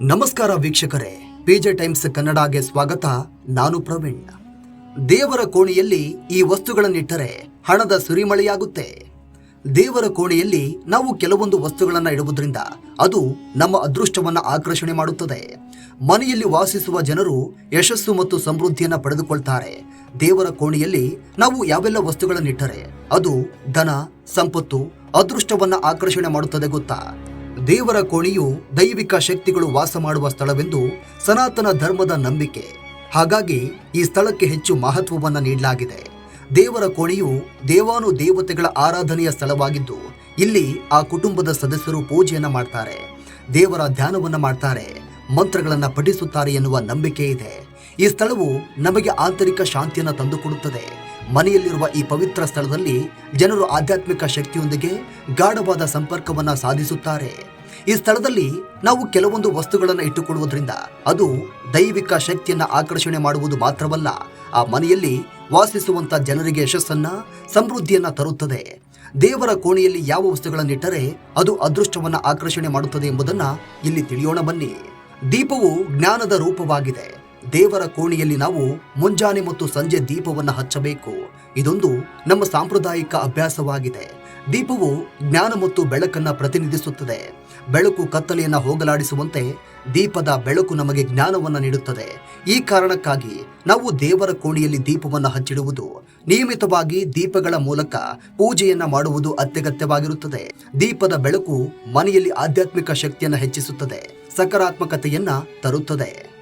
ನಮಸ್ಕಾರ ವೀಕ್ಷಕರೇ. PJ times ಕನ್ನಡಗೆ ಸ್ವಾಗತ. ನಾನು ಪ್ರವೀಣ್. ದೇವರ ಕೋಣೆಯಲ್ಲಿ ಈ ವಸ್ತುಗಳನ್ನಿಟ್ಟರೆ ಹಣದ ಸುರಿಮಳೆಯಾಗುತ್ತೆ. ದೇವರ ಕೋಣೆಯಲ್ಲಿ ನಾವು ಕೆಲವೊಂದು ವಸ್ತುಗಳನ್ನು ಇಡುವುದರಿಂದ ಅದು ನಮ್ಮ ಅದೃಷ್ಟವನ್ನು ಆಕರ್ಷಣೆ ಮಾಡುತ್ತದೆ. ಮನೆಯಲ್ಲಿ ವಾಸಿಸುವ ಜನರು ಯಶಸ್ಸು ಮತ್ತು ಸಮೃದ್ಧಿಯನ್ನು ಪಡೆದುಕೊಳ್ತಾರೆ. ದೇವರ ಕೋಣೆಯಲ್ಲಿ ನಾವು ಯಾವೆಲ್ಲ ವಸ್ತುಗಳನ್ನಿಟ್ಟರೆ ಅದು ಧನ, ಸಂಪತ್ತು, ಅದೃಷ್ಟವನ್ನ ಆಕರ್ಷಣೆ ಮಾಡುತ್ತದೆ ಗೊತ್ತಾ? ದೇವರ ಕೋಣೆಯು ದೈವಿಕ ಶಕ್ತಿಗಳು ವಾಸ ಮಾಡುವ ಸ್ಥಳವೆಂದು ಸನಾತನ ಧರ್ಮದ ನಂಬಿಕೆ. ಹಾಗಾಗಿ ಈ ಸ್ಥಳಕ್ಕೆ ಹೆಚ್ಚು ಮಹತ್ವವನ್ನು ನೀಡಲಾಗಿದೆ. ದೇವರ ಕೋಣೆಯು ದೇವಾನು ದೇವತೆಗಳ ಆರಾಧನೆಯ ಸ್ಥಳವಾಗಿದ್ದು, ಇಲ್ಲಿ ಆ ಕುಟುಂಬದ ಸದಸ್ಯರು ಪೂಜೆಯನ್ನು ಮಾಡ್ತಾರೆ, ದೇವರ ಧ್ಯಾನವನ್ನು ಮಾಡ್ತಾರೆ, ಮಂತ್ರಗಳನ್ನು ಪಠಿಸುತ್ತಾರೆ ಎನ್ನುವ ನಂಬಿಕೆ ಇದೆ. ಈ ಸ್ಥಳವು ನಮಗೆ ಆಂತರಿಕ ಶಾಂತಿಯನ್ನು ತಂದುಕೊಡುತ್ತದೆ. ಮನೆಯಲ್ಲಿರುವ ಈ ಪವಿತ್ರ ಸ್ಥಳದಲ್ಲಿ ಜನರು ಆಧ್ಯಾತ್ಮಿಕ ಶಕ್ತಿಯೊಂದಿಗೆ ಗಾಢವಾದ ಸಂಪರ್ಕವನ್ನು ಸಾಧಿಸುತ್ತಾರೆ. ಈ ಸ್ಥಳದಲ್ಲಿ ನಾವು ಕೆಲವೊಂದು ವಸ್ತುಗಳನ್ನು ಇಟ್ಟುಕೊಳ್ಳುವುದರಿಂದ ಅದು ದೈವಿಕ ಶಕ್ತಿಯನ್ನು ಆಕರ್ಷಣೆ ಮಾಡುವುದು ಮಾತ್ರವಲ್ಲ, ಆ ಮನೆಯಲ್ಲಿ ವಾಸಿಸುವಂಥ ಜನರಿಗೆ ಯಶಸ್ಸನ್ನ, ಸಮೃದ್ಧಿಯನ್ನ ತರುತ್ತದೆ. ದೇವರ ಕೋಣೆಯಲ್ಲಿ ಯಾವ ವಸ್ತುಗಳನ್ನಿಟ್ಟರೆ ಅದು ಅದೃಷ್ಟವನ್ನು ಆಕರ್ಷಣೆ ಮಾಡುತ್ತದೆ ಎಂಬುದನ್ನು ಇಲ್ಲಿ ತಿಳಿಯೋಣ ಬನ್ನಿ. ದೀಪವು ಜ್ಞಾನದ ರೂಪವಾಗಿದೆ. ದೇವರ ಕೋಣೆಯಲ್ಲಿ ನಾವು ಮುಂಜಾನೆ ಮತ್ತು ಸಂಜೆ ದೀಪವನ್ನು ಹಚ್ಚಬೇಕು. ಇದೊಂದು ನಮ್ಮ ಸಾಂಪ್ರದಾಯಿಕ ಅಭ್ಯಾಸವಾಗಿದೆ. ದೀಪವು ಜ್ಞಾನ ಮತ್ತು ಬೆಳಕನ್ನು ಪ್ರತಿನಿಧಿಸುತ್ತದೆ. ಬೆಳಕು ಕತ್ತಲೆಯನ್ನು ಹೋಗಲಾಡಿಸುವಂತೆ ದೀಪದ ಬೆಳಕು ನಮಗೆ ಜ್ಞಾನವನ್ನು ನೀಡುತ್ತದೆ. ಈ ಕಾರಣಕ್ಕಾಗಿ ನಾವು ದೇವರ ಕೋಣೆಯಲ್ಲಿ ದೀಪವನ್ನು ಹಚ್ಚಿಡುವುದು ನಿಯಮಿತವಾಗಿ ದೀಪಗಳ ಮೂಲಕ ಪೂಜೆಯನ್ನು ಮಾಡುವುದು ಅತ್ಯಗತ್ಯವಾಗಿರುತ್ತದೆ. ದೀಪದ ಬೆಳಕು ಮನೆಯಲ್ಲಿ ಆಧ್ಯಾತ್ಮಿಕ ಶಕ್ತಿಯನ್ನು ಹೆಚ್ಚಿಸುತ್ತದೆ. ಸಕಾರಾತ್ಮಕತೆಯನ್ನ ತರುತ್ತದೆ.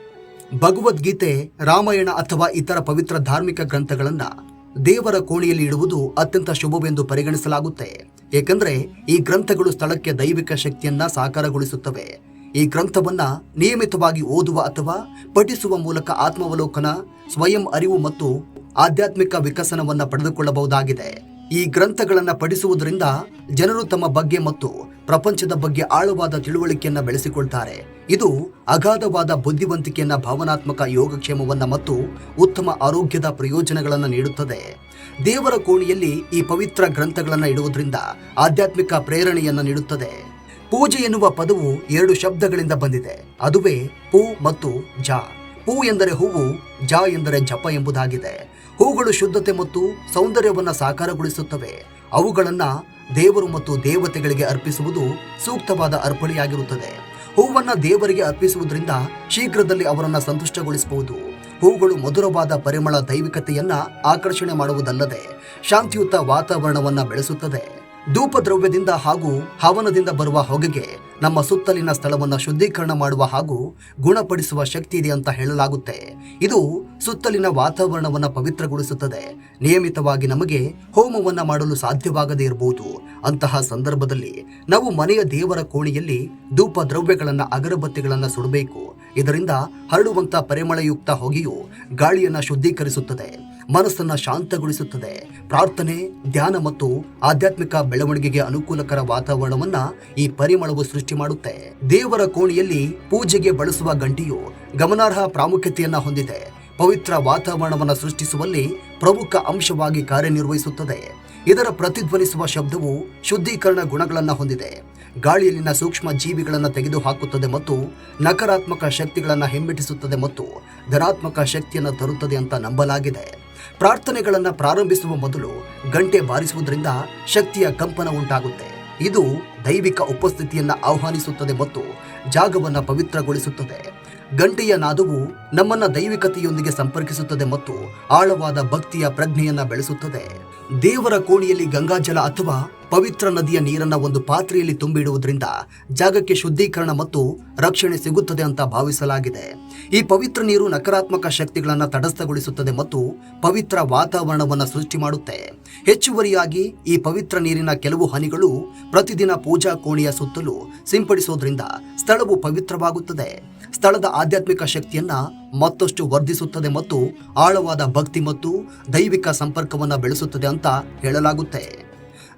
ಭಗವದ್ಗೀತೆ, ರಾಮಾಯಣ ಅಥವಾ ಇತರ ಪವಿತ್ರ ಧಾರ್ಮಿಕ ಗ್ರಂಥಗಳನ್ನು ದೇವರ ಕೋಣೆಯಲ್ಲಿ ಇಡುವುದು ಅತ್ಯಂತ ಶುಭವೆಂದು ಪರಿಗಣಿಸಲಾಗುತ್ತೆ. ಏಕೆಂದರೆ ಈ ಗ್ರಂಥಗಳು ಸ್ಥಳಕ್ಕೆ ದೈವಿಕ ಶಕ್ತಿಯನ್ನ ಸಾಕಾರಗೊಳಿಸುತ್ತವೆ. ಈ ಗ್ರಂಥವನ್ನ ನಿಯಮಿತವಾಗಿ ಓದುವ ಅಥವಾ ಪಠಿಸುವ ಮೂಲಕ ಆತ್ಮಾವಲೋಕನ, ಸ್ವಯಂ ಅರಿವು ಮತ್ತು ಆಧ್ಯಾತ್ಮಿಕ ವಿಕಸನವನ್ನು ಪಡೆದುಕೊಳ್ಳಬಹುದಾಗಿದೆ. ಈ ಗ್ರಂಥಗಳನ್ನು ಪಠಿಸುವುದರಿಂದ ಜನರು ತಮ್ಮ ಬಗ್ಗೆ ಮತ್ತು ಪ್ರಪಂಚದ ಬಗ್ಗೆ ಆಳವಾದ ತಿಳುವಳಿಕೆಯನ್ನು ಬೆಳೆಸಿಕೊಳ್ತಾರೆ. ಇದು ಅಗಾಧವಾದ ಬುದ್ಧಿವಂತಿಕೆಯನ್ನ, ಭಾವನಾತ್ಮಕ ಯೋಗಕ್ಷೇಮವನ್ನು ಮತ್ತು ಉತ್ತಮ ಆರೋಗ್ಯದ ಪ್ರಯೋಜನಗಳನ್ನು ನೀಡುತ್ತದೆ. ದೇವರ ಕೋಣೆಯಲ್ಲಿ ಈ ಪವಿತ್ರ ಗ್ರಂಥಗಳನ್ನು ಇಡುವುದರಿಂದ ಆಧ್ಯಾತ್ಮಿಕ ಪ್ರೇರಣೆಯನ್ನು ನೀಡುತ್ತದೆ. ಪೂಜೆ ಎನ್ನುವ ಪದವು ಎರಡು ಶಬ್ದಗಳಿಂದ ಬಂದಿದೆ. ಅದುವೇ ಪೂ ಮತ್ತು ಜಾ. ಪೂ ಎಂದರೆ ಹೂವು, ಜ ಎಂದರೆ ಜಪ ಎಂಬುದಾಗಿದೆ. ಹೂಗಳು ಶುದ್ಧತೆ ಮತ್ತು ಸೌಂದರ್ಯವನ್ನು ಸಾಕಾರಗೊಳಿಸುತ್ತವೆ. ಅವುಗಳನ್ನು ದೇವರು ಮತ್ತು ದೇವತೆಗಳಿಗೆ ಅರ್ಪಿಸುವುದು ಸೂಕ್ತವಾದ ಅರ್ಪಣೆಯಾಗಿರುತ್ತದೆ. ಹೂವನ್ನು ದೇವರಿಗೆ ಅರ್ಪಿಸುವುದರಿಂದ ಶೀಘ್ರದಲ್ಲಿ ಅವರನ್ನು ಸಂತುಷ್ಟಗೊಳಿಸಬಹುದು. ಹೂಗಳು ಮಧುರವಾದ ಪರಿಮಳ ದೈವಿಕತೆಯನ್ನು ಆಕರ್ಷಣೆ ಮಾಡುವುದಲ್ಲದೆ ಶಾಂತಿಯುತ ವಾತಾವರಣವನ್ನು ಬೆಳೆಸುತ್ತದೆ. ಧೂಪ ದ್ರವ್ಯದಿಂದ ಹಾಗೂ ಹವನದಿಂದ ಬರುವ ಹೊಗೆಗೆ ನಮ್ಮ ಸುತ್ತಲಿನ ಸ್ಥಳವನ್ನು ಶುದ್ಧೀಕರಣ ಮಾಡುವ ಹಾಗೂ ಗುಣಪಡಿಸುವ ಶಕ್ತಿ ಇದೆ ಅಂತ ಹೇಳಲಾಗುತ್ತೆ. ಇದು ಸುತ್ತಲಿನ ವಾತಾವರಣವನ್ನು ಪವಿತ್ರಗೊಳಿಸುತ್ತದೆ. ನಿಯಮಿತವಾಗಿ ನಮಗೆ ಹೋಮವನ್ನು ಮಾಡಲು ಸಾಧ್ಯವಾಗದೇ ಇರಬಹುದು. ಅಂತಹ ಸಂದರ್ಭದಲ್ಲಿ ನಾವು ಮನೆಯ ದೇವರ ಕೋಣೆಯಲ್ಲಿ ಧೂಪ ದ್ರವ್ಯಗಳನ್ನು ಅಗರಬತ್ತಿಗಳನ್ನು ಸುಡಬೇಕು. ಇದರಿಂದ ಹರಡುವಂಥ ಪರಿಮಳಯುಕ್ತ ಹೊಗೆಯು ಗಾಳಿಯನ್ನು ಶುದ್ಧೀಕರಿಸುತ್ತದೆ. ಮನಸ್ಸನ್ನ ಶಾಂತಗೊಳಿಸುತ್ತದೆ. ಪ್ರಾರ್ಥನೆ, ಧ್ಯಾನ ಮತ್ತು ಆಧ್ಯಾತ್ಮಿಕ ಬೆಳವಣಿಗೆಗೆ ಅನುಕೂಲಕರ ವಾತಾವರಣವನ್ನ ಈ ಪರಿಮಳವು ಸೃಷ್ಟಿ ಮಾಡುತ್ತೆ. ದೇವರ ಕೋಣೆಯಲ್ಲಿ ಪೂಜೆಗೆ ಬಳಸುವ ಗಂಟೆಯು ಗಮನಾರ್ಹ ಪ್ರಾಮುಖ್ಯತೆಯನ್ನ ಹೊಂದಿದೆ. ಪವಿತ್ರ ವಾತಾವರಣವನ್ನು ಸೃಷ್ಟಿಸುವಲ್ಲಿ ಪ್ರಮುಖ ಅಂಶವಾಗಿ ಕಾರ್ಯನಿರ್ವಹಿಸುತ್ತದೆ. ಇದರ ಪ್ರತಿಧ್ವನಿಸುವ ಶಬ್ದವು ಶುದ್ಧೀಕರಣ ಗುಣಗಳನ್ನು ಹೊಂದಿದೆ. ಗಾಳಿಯಲ್ಲಿನ ಸೂಕ್ಷ್ಮ ಜೀವಿಗಳನ್ನು ತೆಗೆದುಹಾಕುತ್ತದೆ ಮತ್ತು ನಕಾರಾತ್ಮಕ ಶಕ್ತಿಗಳನ್ನು ಹಿಮ್ಮೆಟ್ಟಿಸುತ್ತದೆ ಮತ್ತು ಧನಾತ್ಮಕ ಶಕ್ತಿಯನ್ನು ತರುತ್ತದೆ ಅಂತ ನಂಬಲಾಗಿದೆ. ಪ್ರಾರ್ಥನೆಗಳನ್ನು ಪ್ರಾರಂಭಿಸುವ ಮೊದಲು ಗಂಟೆ ಬಾರಿಸುವುದರಿಂದ ಶಕ್ತಿಯ ಕಂಪನ ಉಂಟಾಗುತ್ತೆ. ಇದು ದೈವಿಕ ಉಪಸ್ಥಿತಿಯನ್ನು ಆಹ್ವಾನಿಸುತ್ತದೆ ಮತ್ತು ಜಾಗವನ್ನು ಪವಿತ್ರಗೊಳಿಸುತ್ತದೆ. ಗಂಟೆಯ ನಾದವು ನಮ್ಮನ್ನ ದೈವಿಕತೆಯೊಂದಿಗೆ ಸಂಪರ್ಕಿಸುತ್ತದೆ ಮತ್ತು ಆಳವಾದ ಭಕ್ತಿಯ ಪ್ರಜ್ಞೆಯನ್ನ ಬೆಳೆಸುತ್ತದೆ. ದೇವರ ಕೋಣೆಯಲ್ಲಿ ಗಂಗಾಜಲ ಅಥವಾ ಪವಿತ್ರ ನದಿಯ ನೀರನ್ನ ಒಂದು ಪಾತ್ರೆಯಲ್ಲಿ ತುಂಬಿಡುವುದರಿಂದ ಜಾಗಕ್ಕೆ ಶುದ್ಧೀಕರಣ ಮತ್ತು ರಕ್ಷಣೆ ಸಿಗುತ್ತದೆ ಅಂತ ಭಾವಿಸಲಾಗಿದೆ. ಈ ಪವಿತ್ರ ನೀರು ನಕಾರಾತ್ಮಕ ಶಕ್ತಿಗಳನ್ನು ತಟಸ್ಥಗೊಳಿಸುತ್ತದೆ ಮತ್ತು ಪವಿತ್ರ ವಾತಾವರಣವನ್ನು ಸೃಷ್ಟಿ ಮಾಡುತ್ತೆ. ಹೆಚ್ಚುವರಿಯಾಗಿ ಈ ಪವಿತ್ರ ನೀರಿನ ಕೆಲವು ಹನಿಗಳು ಪ್ರತಿದಿನ ಪೂಜಾ ಕೋಣೆಯ ಸುತ್ತಲೂ ಸಿಂಪಡಿಸೋದ್ರಿಂದ ಸ್ಥಳವು ಪವಿತ್ರವಾಗುತ್ತದೆ. ಸ್ಥಳದ ಆಧ್ಯಾತ್ಮಿಕ ಶಕ್ತಿಯನ್ನ ಮತ್ತಷ್ಟು ವರ್ಧಿಸುತ್ತದೆ ಮತ್ತು ಆಳವಾದ ಭಕ್ತಿ ಮತ್ತು ದೈವಿಕ ಸಂಪರ್ಕವನ್ನ ಬೆಳೆಸುತ್ತದೆ ಅಂತ ಹೇಳಲಾಗುತ್ತೆ.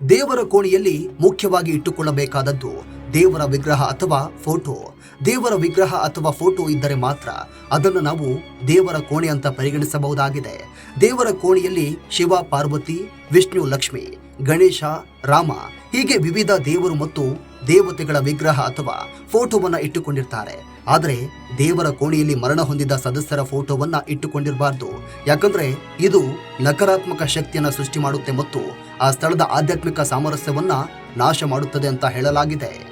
ದೇವರ ಕೋಣೆಯಲ್ಲಿ ಮುಖ್ಯವಾಗಿ ಇಟ್ಟುಕೊಳ್ಳಬೇಕಾದದ್ದು ದೇವರ ವಿಗ್ರಹ ಅಥವಾ ಫೋಟೋ. ದೇವರ ವಿಗ್ರಹ ಅಥವಾ ಫೋಟೋ ಇದ್ದರೆ ಮಾತ್ರ ಅದನ್ನು ನಾವು ದೇವರ ಕೋಣೆ ಅಂತ ಪರಿಗಣಿಸಬಹುದಾಗಿದೆ. ದೇವರ ಕೋಣೆಯಲ್ಲಿ ಶಿವ, ಪಾರ್ವತಿ, ವಿಷ್ಣು, ಲಕ್ಷ್ಮಿ, ಗಣೇಶ, ರಾಮ ಹೀಗೆ ವಿವಿಧ ದೇವರು ಮತ್ತು ದೇವತೆಗಳ ವಿಗ್ರಹ ಅಥವಾ ಫೋಟೋವನ್ನ ಇಟ್ಟುಕೊಂಡಿರ್ತಾರೆ. ಆದರೆ ದೇವರ ಕೋಣೆಯಲ್ಲಿ ಮರಣ ಹೊಂದಿದ ಸದಸ್ಯರ ಫೋಟೋವನ್ನ ಇಟ್ಟುಕೊಂಡಿರಬಾರ್ದು. ಯಾಕಂದ್ರೆ ಇದು ನಕಾರಾತ್ಮಕ ಶಕ್ತಿಯನ್ನ ಸೃಷ್ಟಿ ಮಾಡುತ್ತೆ ಮತ್ತು ಆ ಸ್ಥಳದ ಆಧ್ಯಾತ್ಮಿಕ ಸಾಮರಸ್ಯವನ್ನ ನಾಶ ಮಾಡುತ್ತದೆ ಅಂತ ಹೇಳಲಾಗಿದೆ.